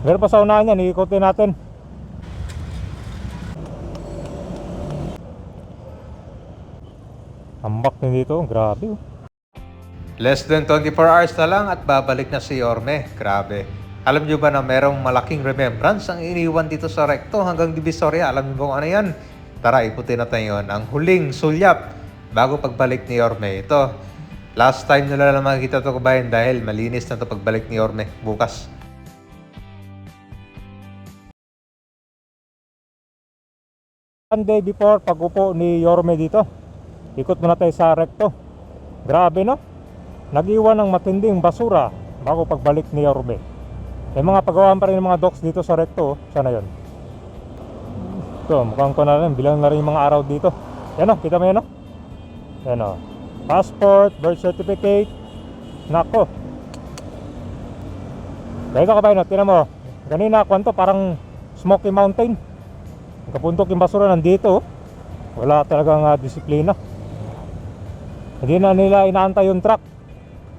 Meron pa sa unahan yan, iikotin natin. Ambak din dito, grabe oh. Less than 24 hours na lang at babalik na si Yorme. Grabe. Alam nyo ba na merong malaking remembrance ang iniwan dito sa Recto hanggang Divisoria? Alam nyo ba kung ano yan? Tara, iputin natin yon ang huling sulyap bago pagbalik ni Yorme. Ito, last time nila lang makikita to kabayan dahil malinis na to pagbalik ni Yorme bukas. One day before pag-upo ni Yorme dito, ikot muna tayo sa recto. Grabe no? Nag-iwan ng matinding basura bago pagbalik ni Yorme. May mga pagawaan pa rin ng mga docks dito sa recto. oh. Sana yon. Ito, mukhang ko na rin. Bilang na rin yung mga araw dito. Yan o, kita mo yan o. Yan o. Passport, birth certificate. Nako. Kaya ito kabayan o, tinan mo. Kanina, kwanto, parang Smoky Mountain. Kapuntok yung basura nandito. oh. Wala talagang ah, disiplina. Hindi na nila inaantay yung truck.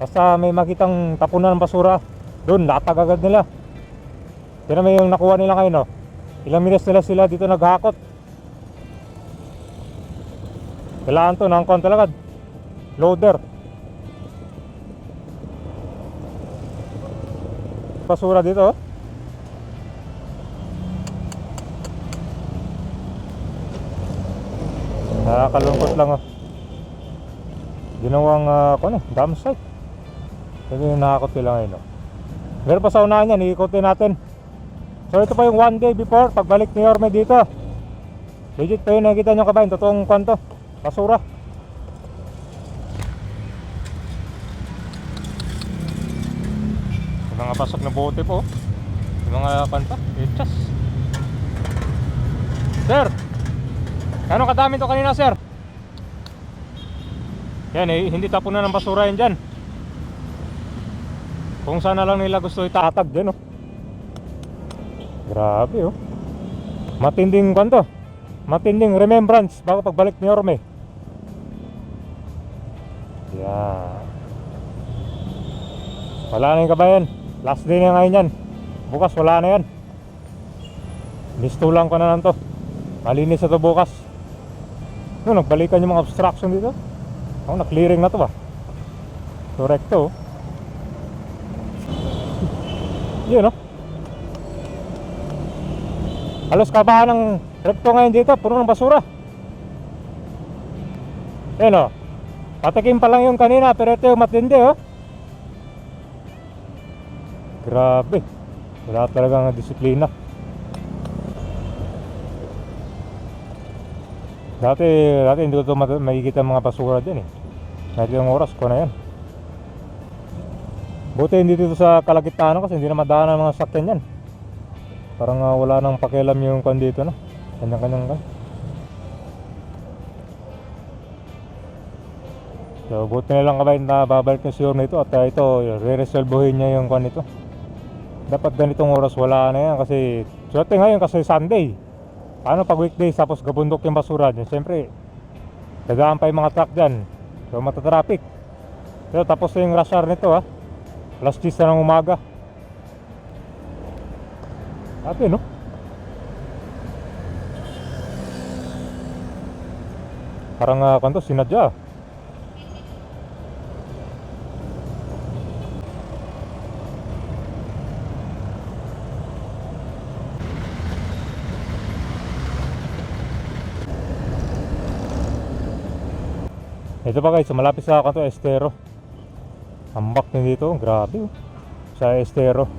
Basta may makitang tapunan ng basura, doon latag agad nila. Tignan mo yung nakuha nila ngayon, no? Ilang minutes nila sila dito naghakot. Kailangan to, nangkon talaga. Loader. Basura dito, oh. Nakakalungkot lang oh. Ginawang uh, ano, dam site. Kasi nakakot sila ngayon oh. Meron pa sa unahan yan, iikotin natin. So ito pa yung one day before, pagbalik ni Orme dito. Legit pa yun nakikita nyo kabayan, totoong kwanto, basura. Yung mga pasok na bote po. Yung mga kanta, echas. Sir, Gano'ng kadami to kanina, sir? Yan eh, hindi tapunan ng basura yan dyan. Kung sana lang nila gusto itatag dyan, oh. Grabe, oh. Matinding kwanto. Matinding remembrance bago pagbalik ni Orme. Yan. Wala na yung kabayan. Last day na ngayon yan. Bukas wala na yan. Listulang ko na lang to. Malinis na to bukas. No, nagbalikan yung mga obstruction dito. Ako, na-clearing na to ba? Correcto. oh. Yun, no? Halos kabahan ng recto ngayon dito, puro ng basura. Yun, oh. Patikim pa lang yung kanina, pero ito yung matindi, oh. Grabe. Wala talagang disiplina. Dati, dati hindi ko ito makikita ang mga basura dyan eh. Kahit yung oras ko na yan. Buti hindi dito sa kalagitnaan kasi hindi na madaanan ng mga sakyan yan. Parang ah, wala nang pakialam yung kwan dito na. Kanyang-kanyang kan. So, buti na lang kabayan na babalik yung siyor nito at ah, ito, re-resolvehin niya yung kwan nito. Dapat ganitong oras wala na yan kasi swerte ngayon kasi Sunday. Paano pag weekdays tapos gabundok yung basura dyan? Siyempre, dagaan pa yung mga truck dyan. So matatraffic. Pero tapos yung rush hour nito ha. Alas 10 na ng umaga. Happy no? Parang uh, kanto sinadya. Ito pa guys, malapit sa kanto Estero. Ambak din dito, grabe oh. Sa Estero.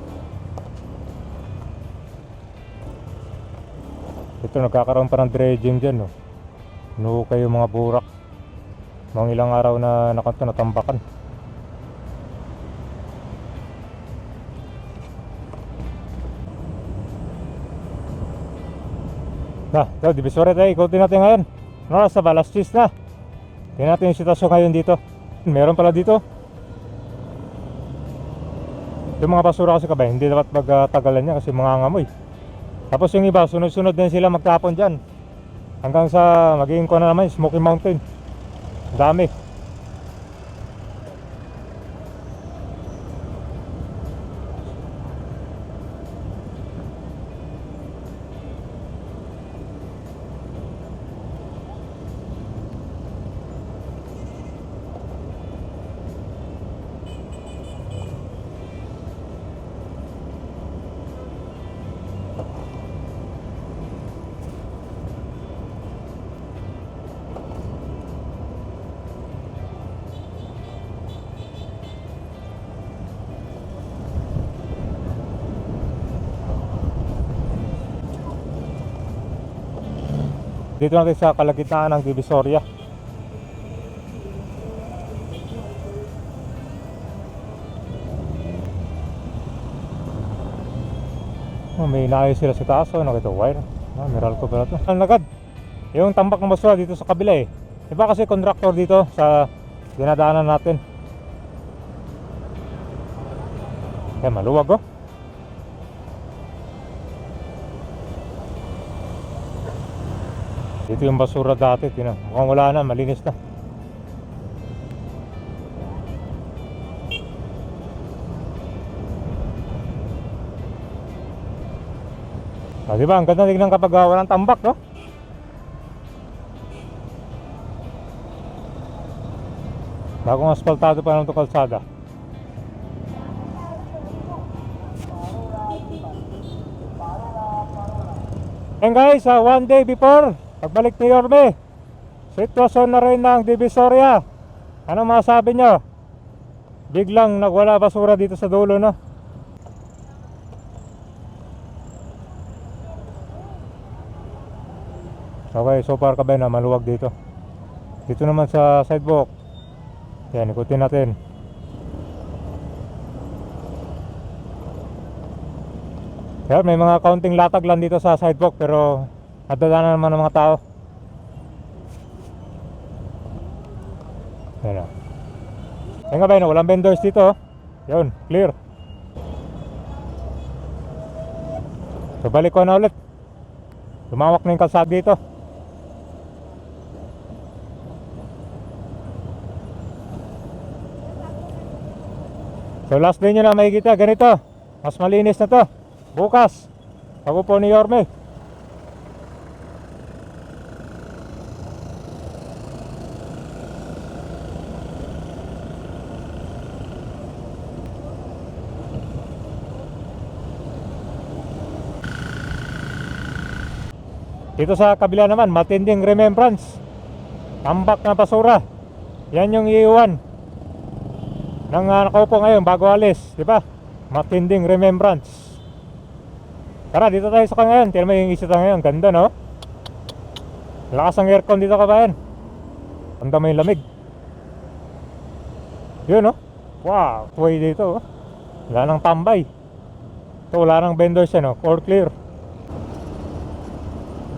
Ito nagkakaroon pa ng dredging dyan oh. Nukay yung mga burak. Mga ilang araw na nakanto natambakan. Na, ito, divisory tayo. Ikutin natin ngayon. Ano, sa Balastis na. Tingnan natin yung sitwasyon ngayon dito. Meron pala dito. Yung mga basura kasi kabay, hindi dapat magtagalan niya kasi mga ngamoy. Tapos yung iba, sunod-sunod din sila magtapon dyan. Hanggang sa magiging ko na naman, Smoky Mountain. Ang Dami. Dito natin sa kalagitnaan ng Divisoria. Oh, may inaayos sila sa taas. Oh, nakita wire. Ah, meral ko pala to. Ang nagad. Yung tambak ng basura dito sa kabila eh. Iba kasi contractor dito sa dinadaanan natin. Kaya maluwag oh. Dito yung basura dati, tinan. Mukhang wala na, malinis na. Ah, di ba? Ang ganda tignan kapag ah, walang tambak, no? Bagong asfaltado pa ng kalsada. And guys, ah, one day before, pagbalik ni Yorme, sitwasyon na rin ng Divisoria. Ano masabi nyo? Biglang nagwala basura dito sa dulo, no? Okay, so far ka ba na maluwag dito. Dito naman sa sidewalk. Yan, ikutin natin. Kaya may mga kaunting latag lang dito sa sidewalk pero nadadaanan naman ng mga tao. Yan o. Yan nga ba yun, walang vendors dito. oh. Yun, clear. So balik ko na ulit. Lumawak na yung kalsada dito. So last day nyo na makikita ganito. Mas malinis na to. Bukas. Ako po ni Yorme. Dito sa kabila naman, matinding remembrance. Tambak na basura. Yan yung iiwan ng uh, nakaupo ngayon bago alis, di ba? Matinding remembrance. Tara, dito tayo sa kangayon. Tignan mo yung isita ngayon. Ganda, no? Lakas ang aircon dito kabayan. Tanda mo yung lamig. Yun, no? Wow, way dito, oh. Wala nang tambay. Ito, wala nang vendors yan, no? All clear.